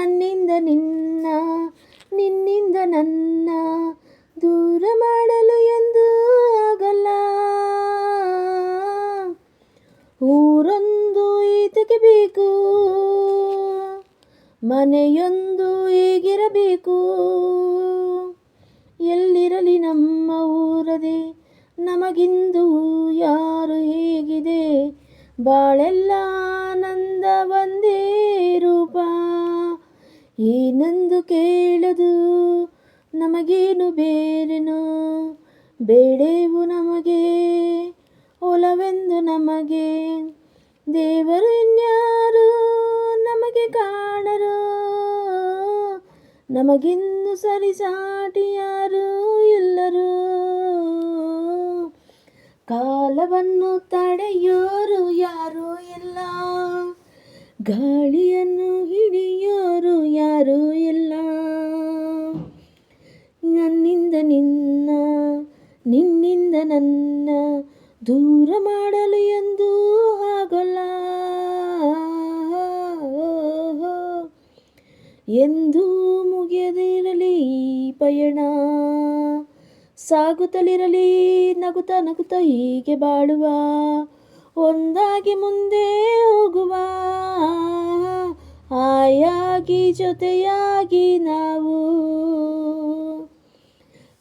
ನನ್ನಿಂದ ನಿನ್ನ, ನಿನ್ನಿಂದ ನನ್ನ ದೂರ ಮಾಡಲು ಎಂದು ಆಗಲ್ಲ. ಊರೊಂದು ಈತಕ್ಕೆ ಬೇಕು, ಮನೆಯೊಂದು ಹೀಗಿರಬೇಕು. ಎಲ್ಲಿರಲಿ ನಮ್ಮ ಊರದೆ, ನಮಗಿಂದು ಯಾರು ಹೇಗಿದೆ? ಬಾಳೆಲ್ಲ ಆನಂದ ರೂಪ ಏನಂದು ಕೇಳದು? ನಮಗೇನು ಬೇರೆನು? ಬೇಡೇವು ನಮಗೆ, ಒಲವೆಂದು ನಮಗೆ. ದೇವರು ಇನ್ಯಾರು? ನಮಗೆ ಕಾಣರು. ನಮಗಿಂದು ಸರಿಸಾಟಿ ಯಾರು ಎಲ್ಲರೂ. ಕಾಲವನ್ನು ತಡೆಯೋರು ಯಾರೂ ಇಲ್ಲ? ಗಾಳಿಯನ್ನು ಹಿಡಿಯೋರು ನಿನ್ನಿಂದ ನನ್ನ ದೂರ ಮಾಡಲು ಎಂದು ಆಗಲ್ಲ ಎಂದು ಮುಗಿಯದಿರಲಿ ಪಯಣ. ಸಾಗುತ್ತಲಿರಲಿ ನಗುತ ನಗುತ ಹೀಗೆ ಬಾಳುವ. ಒಂದಾಗಿ ಮುಂದೆ ಹೋಗುವ. ಆಯಾಗಿ ಜೊತೆಯಾಗಿ ನಾವು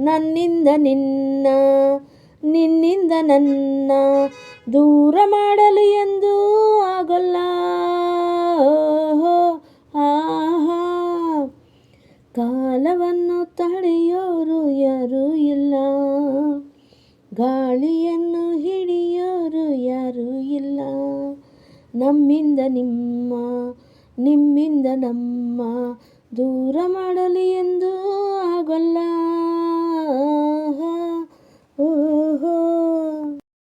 ನನ್ನಿಂದ ನಿನ್ನ, ನಿನ್ನಿಂದ ನನ್ನ ದೂರ ಮಾಡಲು ಎಂದು ಆಗಲ್ಲ. ಆಹಾ ಕಾಲವನ್ನು ತಡೆಯೋರು ಯಾರೂ ಇಲ್ಲ. ಗಾಳಿಯನ್ನು ಹಿಡಿಯೋರು ಯಾರೂ ಇಲ್ಲ. ನಮ್ಮಿಂದ ನಿಮ್ಮ, ನಿಮ್ಮಿಂದ ನಮ್ಮ ದೂರ ಮಾಡಲಿ ಎಂದು